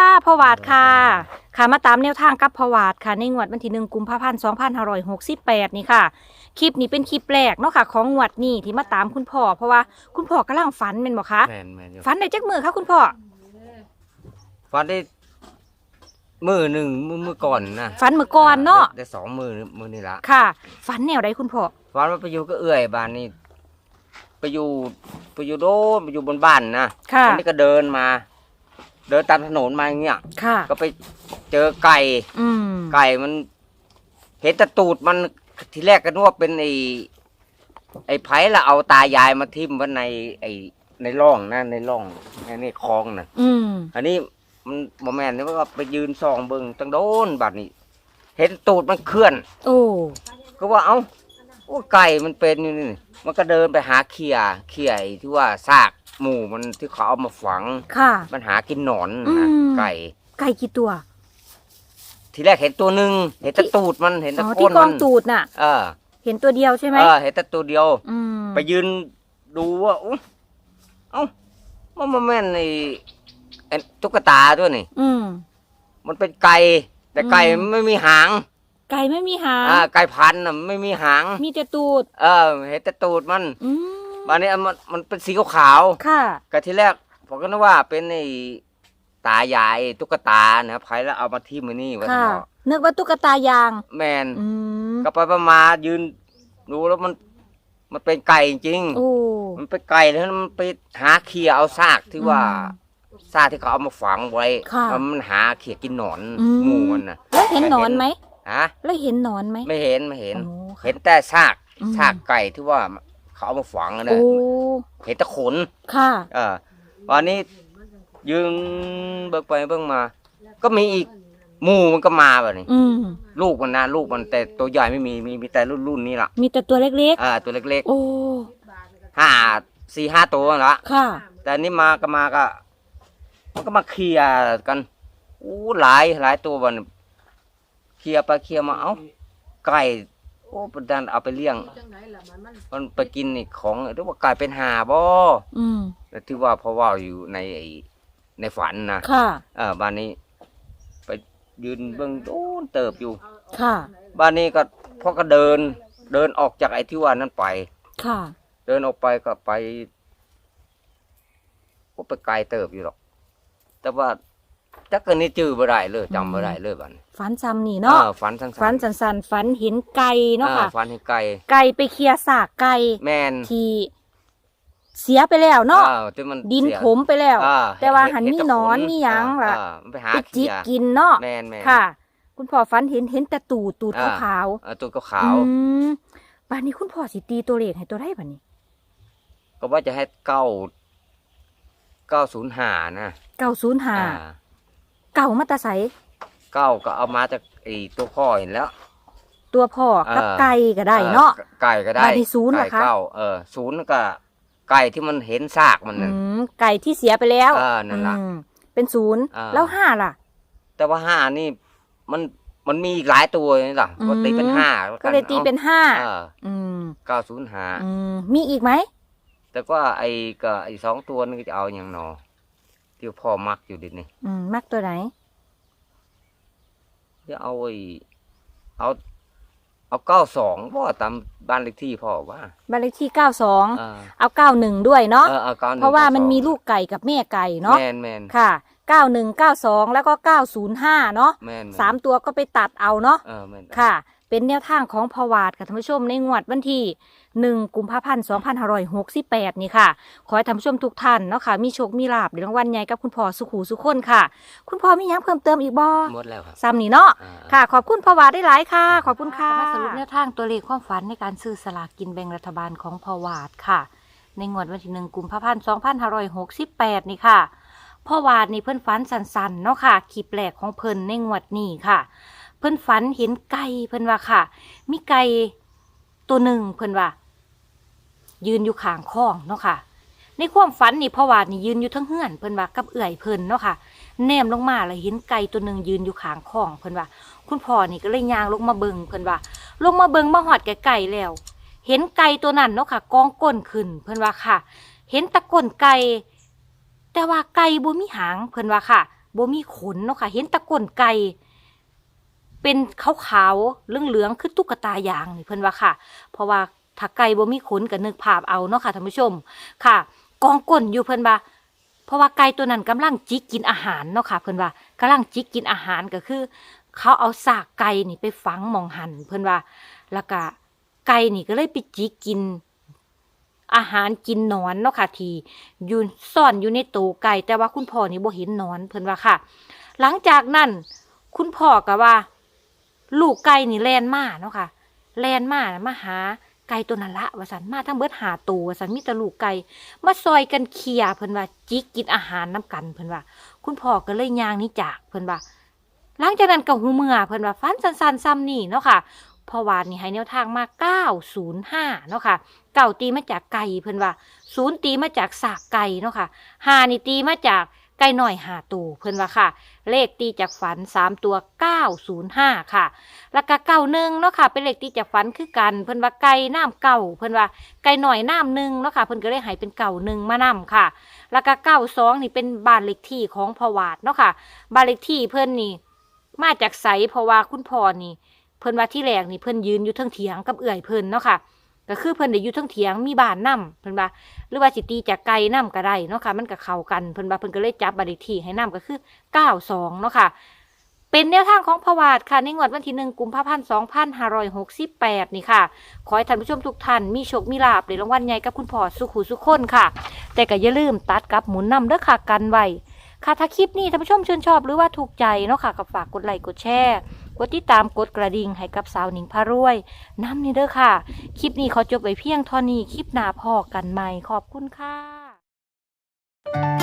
ค่ะพอวาดค่ะ ค่ะมาตามแนวทางกับพอวาดค่ะ ในงวดวันที่หนึ่งกุมภาพันธ์สองพันห้าร้อยหกสิบแปดนี่ค่ะ คลิปนี้เป็นคลิปแรกเนาะค่ะ ของงวดนี้ที่มาตามคุณพ่อ เพราะว่าคุณพ่อกำลังฝันเป็นบอกคะแม่นแม่นอยู่ฝันในจักมือคะคุณพ่อฟันได้มือหนึ่งมือมือก่อนนะฝันเมื่อก่อนเนาะได้ได้สองมือมือนี่ละค่ะฝันแนวใดคุณพ่อฟันว่าไปอยู่ก็เอื่อยบ้านนี่ไปอยู่ไปอยู่โดนไปอยู่บนบ้านนะค่ะอันนี้ก็เดินมา เดินตามถนนมาอย่างเงี้ยค่ะ ก็ไปเจอไก่ อืมไก่มัน เห็นแตะตูดมันทีแรกก็นึกว่าเป็นไอ้ไอ้ไผ่ละเอาตายายมาทิ่มไว้ในไอ้ในร่องนะในร่องในในคลองน่ะ อืมอันนี้มันโมแมนนี่มันก็ไปยืนส่องเบิ่งตั้งโดนบัดนี้ เห็นตูดมันเคลื่อน โอ้ก็ว่าเอ้าโอ้ไก่มันเป็นอยู่นี่มันก็เดินไปหาเขียเขียไอ้ที่ว่าซาก หมูมันที่เขาเอามาฝัง ค่ะ มันหากินหนอนอืนะมไก่ ไก่กี่ตัวทีแรกเห็นตัวหนึ่งเห็นแต่ตูดมันเห็นแต่อ๋อก้ที่นกอมังนตูดน่ะ เออเห็นตัวเดียวใช่ไหมเออเห็นแต่ตัวเดียว อืมไปยืนดูว่าอุ๊ยเอ้ามันมาแม่นไอ้ไอ้ตุ๊กตาด้วยนี่ อืม มันเป็นไก่ แต่ไก่อืมมันไม่มีหางไก่ไม่มีหางอ่าไก่พันธุ์น่ะไม่มีหาง มีแต่ตูด เออ เห็นแต่ตูดมัน อืม วันนี้มันมันเป็นสีขาวค่ะๆกะทีแรกผมก็นึกว่าเป็นไอ้ตายายตุ๊กตานะครับใครแล้วเอามาที่มือนี่ไว้ค่ะข้างนอกนึกว่าตุ๊กตายาง แมนอืมก็ไปประมายืนดูแล้วมัน มันเป็นไก่จริงโอ้ มันเป็นไก่แล้วมันไปหาเคียเอาซากที่ว่าอืมซากที่เขาเอามาฝังไว้ค่ะมันหาเขียกินหนอนอืมหมูมันนะแล้วเห็นหนอนไหมฮะแล้วเห็นหนอนไหมไม่เห็นไม่เห็น โอ้ค่ะ เห็นแต่ซากอืม ซากไก่ที่ว่า เขาเอามาฝังอะนะโอ้เห็นแต่ขนค่ะเออวันนี้ยืนเบิกไปเบิกมา ก็มีอีกหมูมันก็มาแบบนี้ อืมลูกมันนะลูกมันแต่ตัวใหญ่ไม่มีมีมีแต่รุ่นรุ่นนี้ล่ะมีแต่ตัวเล็กอ่าตัวเล็กๆโอ้ๆห้าสี่ห้าตัวนั่นละค่ะ แต่อันนี้มาก็มาก็มันก็มาเคลียร์กันอู้หลายหลายตัววันเคลียร์ไปเคลียร์มาเอ้าไก่ โอ้ประดันเอาไปเลี้ยงมันไปกินนี่ของหรือว่าไก่เป็นหาบ่อืมแล้วที่ว่าเพราะว่าอยู่ในไอ้ในฝันนะค่ะ เออบ้านนี้ ไปยืนเบิ่งโอ้นเติบอยู่ ค่ะ บ้านนี้ก็พ่อก็เดิน เดินออกจากไอ้ที่ว่านั้นไป ค่ะ เดินออกไปก็ไปก็ไปไกลเติบอยู่หรอก แต่ว่า จักกันนี่จื้อบ่ได้เลยจำบ่ได้เลยบ้านนี้ฝันซ้ำนี่เนาะออฝันสั้นๆฝันสันๆฝันเห็นไก่เนาะค่ะอ่ฝันเห็นไก่ไก่ไปเคลียร์สากไก่แม่นที่เสียไปแล้วเนาะอ่ที่มันดินเสียถมไปแล้วอ่แต่ว่าหันเมีหนอนแต่ขมีหยังล่ะอ่ามันไปหาไปเขีจิกยกินเนาะแม่นแม่น ค่ะ คุณพ่อฝันเห็นเห็นแต่ตูดตูดอ่า ขาวเออตัวก็ๆขาวอืมบ้านนี้คุณพ่อสิตีตัวเลขให้ตัวได้บ้านี้ก็ว่าจะให้เก้าเก้าศูนย์หานะเก่าศูนย์หาอ่า เก่ามาแตาใสเก้าก็เอามาจากไอ้ตัวพ่อเห็นแล้ว ตัวพ่อกับเออ ไก่ก็ได้เนาะ ออไก่ก็ได้มาที่ศูนย์เหรอไก่คะเก้าเออศูนย์ก็ไก่ที่มันเห็นซากมันอืนั่นมไก่ที่เสียไปแล้วเออนั่นล่ะอืมเป็นศูนย์อ่าแล้วห้าล่ะ แต่ว่าห้านี่มันมันมีอีกหลายตัวนี่ล่ะอืม ก็ตีเป็นห้าก็เลยตีเป็นห้าเอออืมเก้าศูนย์หาอืมมีอีกไหมแต่ว่าไอ้ก็ไอ้สองตัวนี่ก็จะเอาอย่างหนอ ที่พ่อมักอยู่ดินี่อืมมักตัวไหนจะเอาไอ้เอา เอาเก้าสองพ่อตามบ้านเลขที่พ่อว่าบ้านเลขที่เก้าสองเออเอาเก้าหนึ่งด้วยเนาะเออเอาเก้าหนึ่งเพราะว่ามันเก้สองมีลูกไก่กับแม่ไก่เนาะแมนแมนค่ะเก้าหนึ่งเก้าสองแล้วก็เก้าศูนย์ห้าเนาะแมนแนสามตัวก็ไปตัดเอาเนาะเออแมนค่ะ เป็นแนวทางของพวาดค่ะท่านผู้ชมในงวดวันที่หนึ่งกุมภาพันธ์สองพันห้าร้อยหกสิบแปดนี่ค่ะ ขอให้ท่านผู้ชมทุกท่านเนาะค่ะ มีโชค มีลาบในรางวัลใหญ่กับคุณพ่อสุขูสุขคนค่ะ คุณพ่อมีหยังเพิ่มเติมอีกบ่หมดแล้วครับ ซ้ำนี่เนาะ อ่า ค่ะ ขอบคุณพอวาดได้หลายค่ะ ขอบคุณค่ะ มาสรุปแนวทางตัวเลขความฝันในการซื้อสลากกินแบ่งรัฐบาลของพอวาดค่ะ ในงวดวันที่หนึ่งกุมภาพันธ์สองพันห้าร้อยหกสิบแปดนี่ค่ะ พ่อวาดนี่เพิ่นฝันสันๆเนาะค่ะขีแปลกของเพิ่นในงวดนี้ค่ะ เพิ่นฝันเห็นไก่เพิ่นว่าค่ะ มีไก่ตัวหนึ่งเพิ่นว่า ยืนอยู่ข้างคลองเนาะค่ะ ในความฝันนี่พ่อวาดนี่ยืนอยู่ทั้งเฮือนเพิ่นว่ากับเอื่อยเพิ่นเนาะค่ะ แนมลงมาแล้วเห็นไก่ตัวหนึ่งยืนอยู่ข้างคลองเพิ่นว่า คุณพ่อนี่ก็เลยย่างลงมาเบิงเพิ่นว่า ลงมาเบิงมาหอดไก่แล้ว เห็นไก่ตัวนั้นเนาะค่ะกองก้นขึ้นเพิ่นว่าค่ะ เห็นตะก้นไก่แต่ว่าไก่บ่มีหางเพิ่นว่าค่ะบ่มีขนเนาะค่ะ เห็นตะก้นไก่ เป็นขาวๆเหลืองๆคือตุ๊กตายางนี่เพิ่นว่าค่ะ เพราะว่าถ้าไก่บ่มีขนก็นึกภาพเอาเนาะค่ะท่านผู้ชมค่ะ กองก้นอยู่เพิ่นว่าเพราะว่าไก่ตัวนั้นกำลังจิกกินอาหารเนาะค่ะเพิ่นว่ากำลังจิกกินอาหารก็คือ เขาเอาซากไก่นี่ไปฝังมองหันเพิ่นว่า แล้วก็ไก่นี่ก็เลยไปจิกกินอาหารกินนอนเนาะค่ะทียู่ซ่อนอยู่ในตูไก่แต่ว่าคุณพ่อนี่บ่เห็นนอนเพิ่นว่าค่ะ หลังจากนั้น คุณพ่อก็ว่า ลูกไก่นี่แลนมาเนาะค่ะแลนมานะมาหาไก่ตัวนั้นละว่าสันมาทั้งเบิดหาตัววสันมีแต่ลูกไก่มาซอยกันเคียร์เพิ่นว่าจิกกินอาหารน้กันเพิ่นว่า คุณพ่อก็เลยยางนี้จากเพิ่นว่าหลังจากนั้นก็หูเมื่อเพิ่นว่าฟันสันๆซ้ำนี่เนาะค่ะพอวานนี่ให้แนวทางมา905เนาะค่ะเก่าตีมาจากไก่เพิ่นว่าศูนย์ตีมาจากสากไก่เนาะค่ะหานี่ตีมาจาก ไก่หน่อยหาตูเพิ่นว่าค่ะ เลขตีจากฝันสามตัว905ค่ะ แล้วก็เก่าหนึ่งเนาะค่ะ เป็นเลขตีจากฝันคือกัน เพิ่นว่าไก่น้ำเก่าเพิ่นว่าไก่หน่อยน้ำหนึ่งเนาะค่ะ เพิ่นก็เลยให้เป็นเก่าหนึ่งมานํค่ะ แล้วก็เก้าสองนี่เป็นบ้านเลขที่ของพวาดเนาะค่ะ บ้านเลขที่เพิ่นนี่ มาจากไสเพราะว่าคุณพ่อนี่ เพิ่นว่าที่แรกนี่เพิ่นยืนอยู่เทิงเถียงกับเอื่อยเพิ่นเนาะค่ะ ก็คือเพิ่นได้อยู่เทิงเถียงมีบ้านนํเพิ่นว่าหรือว่าสิตีจากไก่นํก็ได้เนาะค่ะมันก็เข้ากันเพิ่นว่าเพิ่นก็เลยจับบ้านเลขที่ให้นํก็คือ 92เนาะค่ะ เป็นแนวทางของพระวาดค่ะในงวดวันที่หนึ่งกุมภาพันธ์สองพันห้าร้อยหกสิบแปดนี่ค่ะ ขอให้ท่านผู้ชมทุกท่านมีโชคมีลาบในรางวัลใหญ่กับคุณพ่อสุขุสุขคนค่ะ แต่ก็อย่าลืมตัดกับหมุนนำเด้อค่ะกันไว้ ค่ะถ้าคลิปนี้ท่านผู้ชมชื่นชอบหรือว่าถูกใจเนาะค่ะก็ฝากกดไลค์กดแชร์กดติดตามกดกระดิ่งให้กับสาวหนิงพารวยน้ำนี่เด้อค่ะ คลิปนี้ขอจบไว้เพียงเท่านี้คลิปหน้าพอกันใหม่ขอบคุณค่ะ